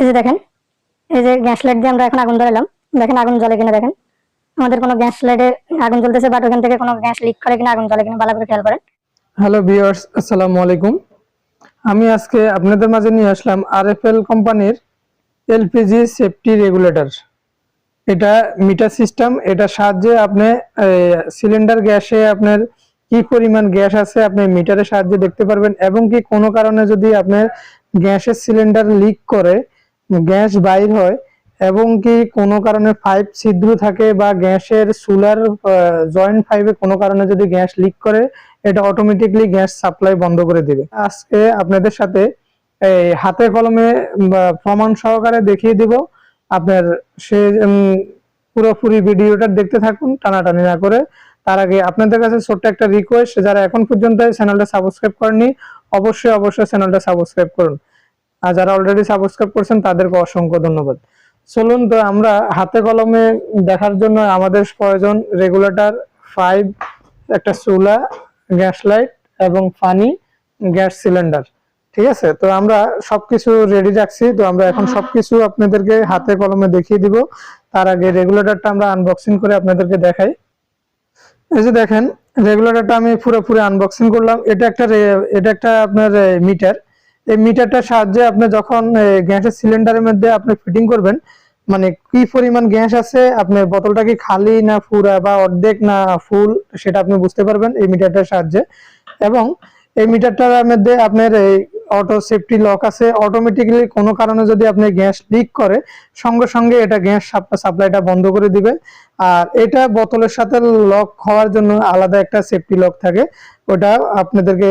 এই যে দেখেন, এই যে গ্যাস লাইট দিয়ে আমরা এখন আগুন ধরালাম। দেখেন আগুন জ্বলে কিনা, দেখেন। আমাদের কোনো গ্যাস লাইটে আগুন জ্বলতেছে বাট ওখান থেকে কোনো গ্যাস লিক করে কিনা, আগুন জ্বলে কিনা, ভালো করে খেয়াল করেন। হ্যালো ভিউয়ার্স আসসালামু আলাইকুম। আমি আজকে আপনাদের মাঝে নিয়ে আসলাম আরএফএল কোম্পানির এলপিজি সেফটি রেগুলেটর এটা মিটার সিস্টেম এটা সাহায্যে আপনি সিলিন্ডার গ্যাসে আপনার কি পরিমাণ গ্যাস আছে আপনি মিটারের সাহায্যে দেখতে পারবেন, এবং কি কোনো কারণে যদি আপনার গ্যাসের সিলিন্ডার লিক করে গ্যাস বাইর হয় এবং কি কোনো কারণে পাইপ ছিদ্র থাকে বা গ্যাসের সুলার জয়েন্ট পাইপে কোনো কারণে যদি গ্যাস লিক করে, এটা অটোমেটিকলি গ্যাস সাপ্লাই বন্ধ করে দিবে। আজকে আপনাদের সাথে এই হাতে কলমে প্রমাণ সহকারে দেখিয়ে দিব। আপনার সে পুরোপুরি ভিডিওটা দেখতে থাকুন, টানাটানি না করে। তার আগে আপনাদের কাছে ছোট্ট একটা রিকোয়েস্ট যারা এখন পর্যন্ত চ্যানেলটা সাবস্ক্রাইব করেননি, অবশ্যই অবশ্যই চ্যানেলটা সাবস্ক্রাইব করুন। আর যারা অলরেডি সাবস্ক্রাইব করছেন তাদেরকে অসংখ্য ধন্যবাদ। চলুন তো আমরা হাতে কলমে দেখার জন্য আমাদের প্রয়োজন রেগুলেটর ফাইভ একটা চুলা গ্যাস লাইট এবং পানি গ্যাস সিলিন্ডার ঠিক আছে? তো আমরা সবকিছু রেডি রাখছি। তো আমরা এখন সবকিছু আপনাদেরকে হাতে কলমে দেখিয়ে দিব। তার আগে রেগুলেটরটা আমরা আনবক্সিং করে আপনাদেরকে দেখাই। এই যে দেখেন রেগুলেটরটা আমি পুরোপুরি আনবক্সিং করলাম। এটা একটা এটা একটা আপনার মিটার এই মিটারটার সাহায্যে আপনি যখন গ্যাসের সিলিন্ডারের মধ্যে আপনি ফিটিং করবেন মানে কি পরিমাণ গ্যাস আছে আপনার বোতলটা কি খালি না পুরা বা অর্ধেক না ফুল, সেটা আপনি বুঝতে পারবেন এই মিটারটার সাহায্যে। এবং এই মিটারটার মধ্যে আপনার এই অটো সেফটি লক আছে অটোমেটিক্যালি কোনো কারণে যদি আপনি গ্যাস লিক করে, সঙ্গে সঙ্গে এটা গ্যাস সাপ্লাইটা বন্ধ করে দিবে। আর এটা বোতলের সাথে লক হওয়ার জন্য আলাদা একটা সেফটি লক থাকে। ওটা আপনাদেরকে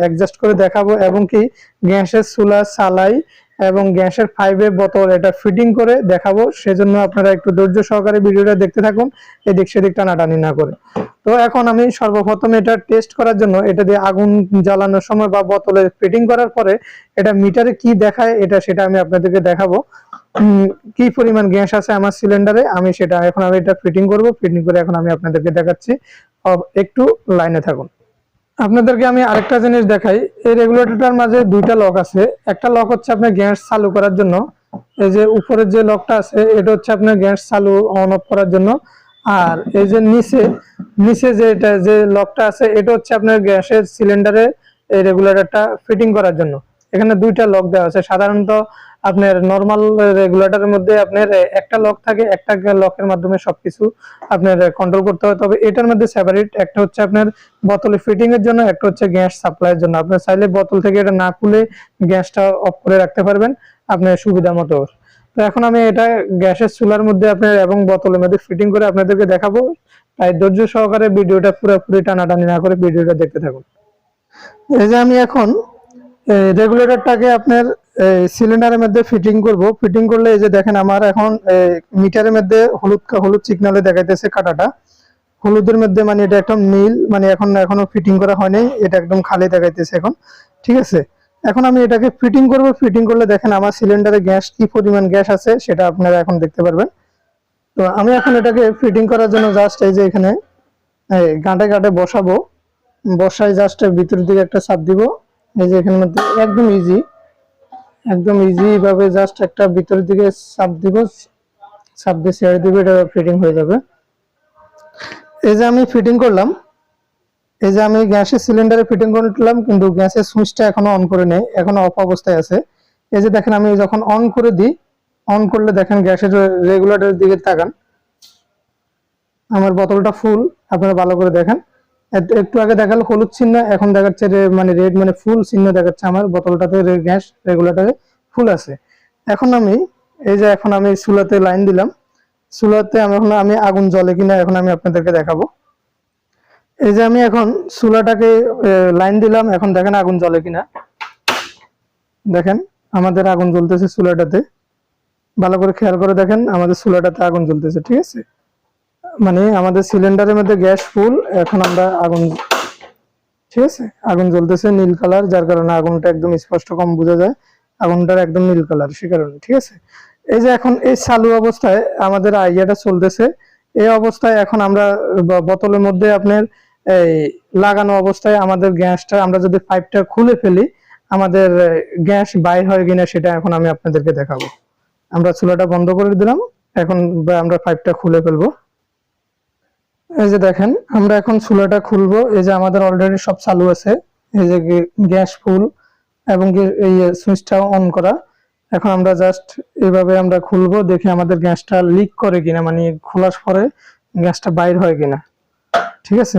অ্যাডজাস্ট করে দেখাবো, এবং কি গ্যাসের চুলা, সালাই এবং গ্যাসের ফাইভে বোতল, এটা ফিটিং করে দেখাবো। সেজন্য আপনারা একটু ধৈর্য সহকারে ভিডিওটা দেখতে থাকুন, এদিক সেদিক টানাটানি না করে। তো এখন আমি সর্বপ্রথম এটা টেস্ট করার জন্য, এটা দিয়ে আগুন জ্বালানোর সময় বা বোতলে ফিটিং করার পরে এটা মিটারে কি দেখায়, এটা সেটা আমি আপনাদেরকে দেখাবো। কি পরিমাণ গ্যাস আছে আমার সিলিন্ডারে আমি সেটা এখন আমি এটা ফিটিং করব। ফিটিং করে এখন আমি আপনাদেরকে দেখাচ্ছি। একটু লাইনে থাকুন। আপনাদেরকে আমি আরেকটা জিনিস দেখাই। এই রেগুলেটরটার মাঝে দুইটা লক আছে। একটা লক হচ্ছে আপনার গ্যাস চালু করার জন্য। এই যে উপরের যে লকটা আছে, এটা হচ্ছে আপনার গ্যাস চালু অন অফ করার জন্য। আর এই যে নিচে নিচে যে এটা, যে লকটা আছে, এটা হচ্ছে আপনার গ্যাসের সিলিন্ডারে এই রেগুলেটরটা ফিটিং করার জন্য। এখানে দুইটা লক দেওয়া আছে। সাধারণত আপনার নর্মাল রেগুলেটরের মধ্যে আপনার একটা লক থাকে, একটা লকের মাধ্যমে সবকিছু আপনার কন্ট্রোল করতে হয়। তবে এটার মধ্যে সেপারেট একটা হচ্ছে আপনার বোতলে ফিটিং এর জন্য, একটা হচ্ছে গ্যাস সাপ্লাইয়ের জন্য। আপনি চাইলে বোতল থেকে এটা না খুলে গ্যাসটা অফ করে রাখতে পারবেন আপনার সুবিধা মতো। তো এখন আমি এটা গ্যাসের চুলার মধ্যে আপনার এবং বোতলের মধ্যে ফিটিং করে আপনাদেরকে দেখাবো। তাই ধৈর্য সহকারে ভিডিওটা পুরোপুরি টানাটানি না করে ভিডিওটা দেখতে থাকুন। এই যে আমি এখন রেগুলেটরটাকে আপনার সিলিন্ডারের মধ্যে ফিটিং করব। ফিটিং করলে এই যে দেখেন আমার এখন মিটারের মধ্যে হলুদ হলুদ সিগনালে দেখাইতেছে কাটাটা। হলুদের মধ্যে মানে এটা একদম নীল মানে এখন, এখনও ফিটিং করা হয়নি, এটা একদম খালি দেখাইতেছে এখন। ঠিক আছে? এখন আমি এটাকে ফিটিং করব। ফিটিং করলে দেখেন আমার সিলিন্ডারে গ্যাস, কি পরিমাণ গ্যাস আছে সেটা আপনারা এখন দেখতে পারবেন। তো আমি এখন এটাকে ফিটিং করার জন্য জাস্ট এই যে এখানে গাঁটে গাঁটে বসাবো। বসাই জাস্ট ভিতর দিকে একটা চাপ দিব। এই যে এখানের মধ্যে একদম ইজি একদম ইজি ভাবে জাস্ট একটা ভিতরের দিকে চাপ দিব, চাপ দিয়ে ছেড়ে দিব, এটা ফিটিং হয়ে যাবে। এই যে আমি ফিটিং করলাম, এই যে আমি গ্যাসের সিলিন্ডারে ফিটিং করলাম, কিন্তু গ্যাসের সুইচটা এখনও অন করে নেই, এখনও অফ অবস্থায় আছে। এই যে দেখেন, আমি যখন অন করে দিই অন করলে দেখেন গ্যাসের রেগুলেটরের দিকে তাকান, আমার বোতলটা ফুল আপনারা ভালো করে দেখেন। একটু আগে দেখাল হলুদ চিহ্ন, এখন দেখাচ্ছে মানে রেড মানে ফুল চিহ্ন দেখাচ্ছে আমার, বোতলটাতে গ্যাস রেগুলেটরে ফুল আছে। এখন আমি, এই যে এখন আমি চুলাতে লাইন দিলাম, চুলাতে আমি এখন, আমি আগুন জ্বলে কিনা এখন আমি আপনাদেরকে দেখাবো। এই যে আমি এখন চুলাটাকে লাইন দিলাম, এখন দেখেন আগুন জ্বলে কিনা। দেখেন, আমাদের আগুন জ্বলতেছে চুলাটাতে। ভালো করে খেয়াল করে দেখেন, আমাদের চুলাটাতে আগুন জ্বলতেছে, ঠিক আছে? মানে আমাদের সিলিন্ডারের মধ্যে গ্যাস ফুল এখন আমরা আগুন, ঠিক আছে? আগুন জ্বলতেছে নীল কালার যার কারণে আগুনটা একদম স্পষ্ট কম বোঝা যায়। আগুনটার একদম নীল কালার সে কারণে, ঠিক আছে? এই যে এখন এই চালু অবস্থায় আমাদের আইডিয়াটা চলতেছে। এই অবস্থায় এখন আমরা বোতলের মধ্যে আপনার এই লাগানো অবস্থায় আমাদের গ্যাসটা, আমরা যদি পাইপটা খুলে ফেলি, আমাদের গ্যাস বাইর হয় কিনা সেটা এখন আমি আপনাদেরকে দেখাবো। আমরা চুলাটা বন্ধ করে দিলাম, এখন আমরা পাইপটা খুলে ফেলব। এই যে দেখেন, আমরা এখন চুলাটা খুলবো। এই যে আমাদের অলরেডি সব চালু আছে। এই যে গ্যাস ফুল এবং এই সুইচটা অন করা। এখন আমরা জাস্ট এইভাবে আমরা খুলবো, দেখি আমাদের গ্যাসটা লিক করে কিনা মানে খোলার পরে গ্যাসটা বাইর হয় কিনা। ঠিক আছে?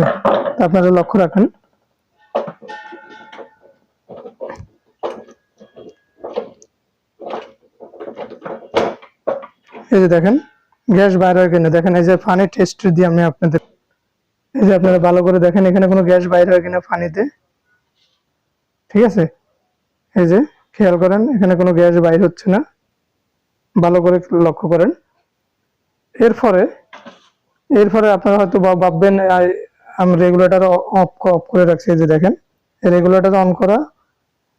আপনারা লক্ষ্য রাখেন। এই যে দেখেন গ্যাস বাইর হয় কিনা? দেখেন, এই যে পানি টেস্ট দিয়ে আমি আপনাদের এই যে আপনারা ভালো করে দেখেন, এখানে কোনো গ্যাস বাইর হয় কিনা পানিতে ঠিক আছে? এই যে, খেয়াল করেন, এখানে কোনো গ্যাস বাইর হচ্ছে না। ভালো করে লক্ষ্য করেন। এরপরে এরপরে আপনারা হয়তো ভাববেন আমি রেগুলেটর অফ অফ করে রাখছি, এই যে দেখেন। রেগুলেটর অন করা,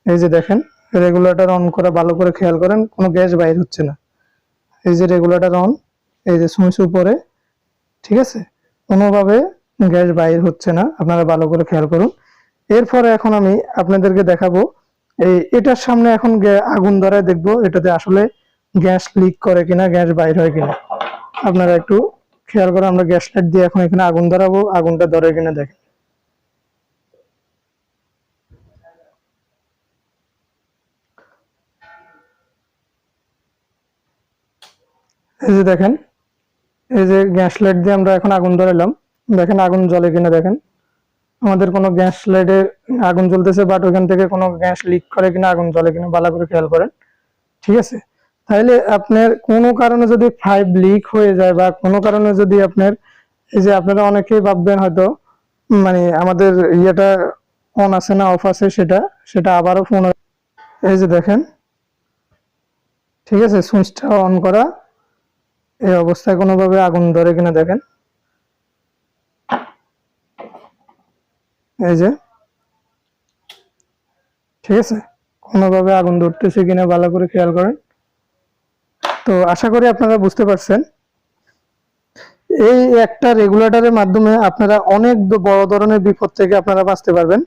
এই যে দেখেন রেগুলেটর অন করা, ভালো করে খেয়াল করেন, কোনো গ্যাস বাইর হচ্ছে না। এই যে রেগুলেটর অন এই যে সুইচ উপরে, ঠিক আছে? কোনোভাবে গ্যাস বাইর হচ্ছে না, আপনারা ভালো করে খেয়াল করুন। এরপরে এখন আমি আপনাদেরকে দেখাবো, এই এটার সামনে এখন আগুন ধরায় দেখব, এটাতে আসলে গ্যাস লিক করে কিনা, গ্যাস বাইর হয় কিনা। আপনারা একটু খেয়াল করে আমরা গ্যাস লাইট দিয়ে এখন এখানে আগুন ধরাবো, আগুনটা ধরে কিনা দেখেন। এই যে দেখেন এই যে গ্যাস লাইট দিয়ে আমরা এখন আগুন ধরালাম দেখেন আগুন জ্বলে কিনা দেখেন। আমাদের কোনো গ্যাস লাইটে আগুন জ্বলতেছে বাট ওখান থেকে কোনো গ্যাস লিক করে কিনা, আগুন জ্বলে কিনা, ভালো করে খেয়াল করেন। ঠিক আছে? তাহলে আপনার কোনো কারণে যদি পাইপ লিক হয়ে যায় বা কোনো কারণে যদি আপনার, এই যে আপনারা অনেকেই ভাববেন হয়তো মানে আমাদের ইয়েটা অন আছে না অফ আছে সেটা সেটা আবারও ফোন এই যে দেখেন। ঠিক আছে? সুইচটা অন করা। এই অবস্থায় কোনোভাবে আগুন ধরে কিনা দেখেন। এই যে, ঠিক আছে? কোনোভাবে আগুন ধরতেছে কিনা ভালো করে খেয়াল করেন। তো আশা করি আপনারা বুঝতে পারছেন। এই একটা রেগুলেটরের মাধ্যমে আপনারা অনেক বড় ধরনের বিপদ থেকে আপনারা বাঁচতে পারবেন।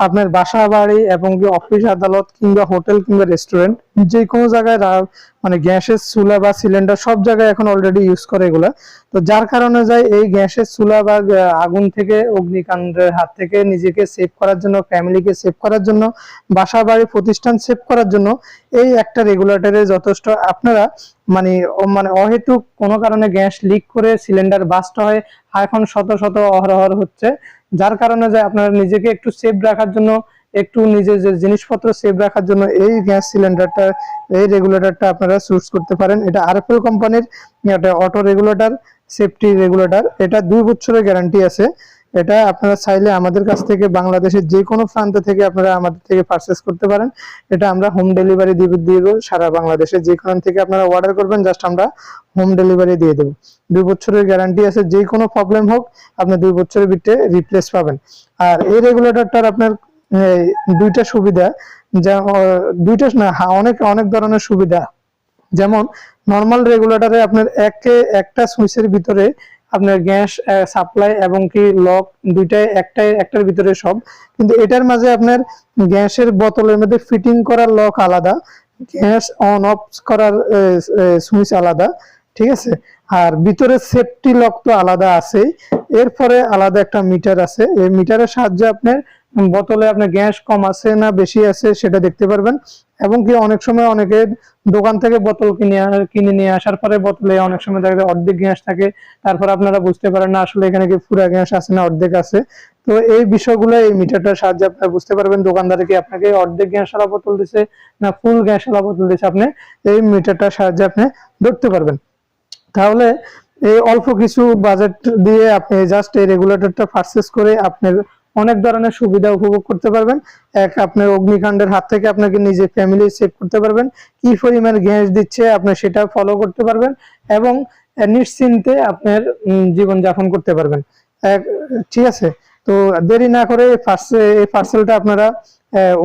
আপনার বাসা বাড়ি এবং অফিস আদালত কিংবা হোটেল কিংবা রেস্টুরেন্ট যে কোনো জায়গায় মানে গ্যাসের চুলা বা সিলিন্ডার সব জায়গায় এখন অলরেডি ইউজ করে এগুলা। তো যার কারণে যায় এই গ্যাসের চুলা বা আগুন থেকে, অগ্নিকাণ্ডের হাত থেকে নিজেকে সেভ করার জন্য ফ্যামিলিকে সেভ করার জন্য বাসা বাড়ি প্রতিষ্ঠান সেভ করার জন্য এই একটা রেগুলেটরে যথেষ্ট আপনারা মানে মানে অহেতুক কোনো কারণে গ্যাস লিক করে সিলিন্ডার বাস্ট হয় এখন শত শত অহরহর হচ্ছে। যার কারণে যে আপনারা নিজেকে একটু সেভ রাখার জন্য, একটু নিজের যে জিনিসপত্র সেভ রাখার জন্য এই গ্যাস সিলিন্ডারটা এই রেগুলেটরটা আপনারা চুজ করতে পারেন। এটা আরএফএল কোম্পানির একটা অটো রেগুলেটর সেফটি রেগুলেটর এটা দুই বছরের গ্যারান্টি আছে। এটা আপনারা চাইলে আমাদের কাছ থেকে বাংলাদেশের যে কোনো প্রান্ত থেকে আপনারা আমাদের থেকে পারচেস করতে পারেন। এটা আমরা হোম ডেলিভারি দিয়ে দিব, সারা বাংলাদেশে যেখান থেকে আপনারা অর্ডার করবেন জাস্ট আমরা হোম ডেলিভারি দিয়ে দেবো। দুই বছরের গ্যারান্টি আছে যে কোনো প্রবলেম হোক, আপনি দুই বছরের ভিতরে রিপ্লেস পাবেন। আর এই রেগুলেটরটার আপনার দুইটা সুবিধা, যা দুইটা না অনেক অনেক ধরনের সুবিধা। যেমন নর্মাল রেগুলেটরে আপনার একে, একটা সুইচের ভিতরে আপনার গ্যাস সাপ্লাই এবং কি লক দুইটাই একটাই, একটার ভিতরে সব। কিন্তু এটার মাঝে আপনার গ্যাসের বোতলের মধ্যে ফিটিং করার লক আলাদা, গ্যাস অন অফ করার সুইচ আলাদা, ঠিক আছে? আর ভিতরে সেফটি লক তো আলাদা আছে এরপরে আলাদা একটা মিটার আছে। এই মিটারের সাহায্যে আপনার বোতলে আপনার গ্যাস কম আছে না বেশি আছে সেটা দেখতে পারবেন। এবং কি অনেক সময় অনেকে দোকান থেকে বোতল কিনে কিনে নিয়ে আসার পরে বোতলে অনেক সময় দেখা যায় অর্ধেক গ্যাস থাকে, তারপর আপনারা বুঝতে পারেন না আসলে এখানে কি পুরা গ্যাস আছে না অর্ধেক আছে। তো এই বিষয়গুলো, এই মিটারটার সাহায্যে আপনারা বুঝতে পারবেন দোকানদারে কি আপনাকে অর্ধেক গ্যাস আলা বোতল দিছে না ফুল গ্যাস আলা বোতল দিছে আপনি, এই মিটারটার সাহায্যে আপনি ধরতে পারবেন। তাহলে এই অল্প কিছু বাজেট দিয়ে আপনি জাস্ট এই রেগুলেটরটা পারচেস করে আপনার অনেক ধরনের সুবিধা উপভোগ করতে পারবেন। এক আপনার অগ্নিকাণ্ডের হাত থেকে আপনাকে নিজে ফ্যামিলি সেভ করতে পারবেন। কি পরিমাণ গ্যাস দিচ্ছে আপনি সেটা ফলো করতে পারবেন এবং নিশ্চিন্তে আপনার জীবন যাপন করতে পারবেন। ঠিক আছে? তো দেরি না করে এই পার্সেলটা আপনারা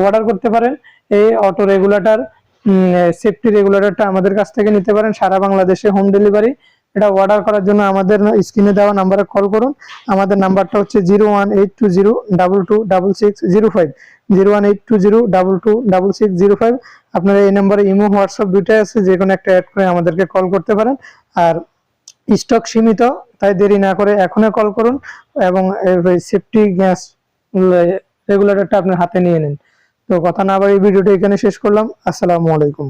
অর্ডার করতে পারেন। এই অটো রেগুলেটর সেফটি রেগুলেটরটা আমাদের কাছ থেকে নিতে পারেন। সারা বাংলাদেশে হোম ডেলিভারি এটা অর্ডার করার জন্য আমাদের স্ক্রিনে দেওয়া নাম্বারে কল করুন। আমাদের নাম্বারটা হচ্ছে zero one eight two zero double two double six zero five zero one eight two zero double two double six zero five আপনারা এই নাম্বারে ইমো, হোয়াটসঅ্যাপ দুইটাই আছে, যে কোনো একটা অ্যাড করে আমাদেরকে কল করতে পারেন। আর স্টক সীমিত, তাই দেরি না করে এখনই কল করুন এবং সেফটি গ্যাস রেগুলেটরটা আপনার হাতে নিয়ে নিন। তো কথা না বাড়ি ভিডিওটা এখানে শেষ করলাম। আসসালামু আলাইকুম।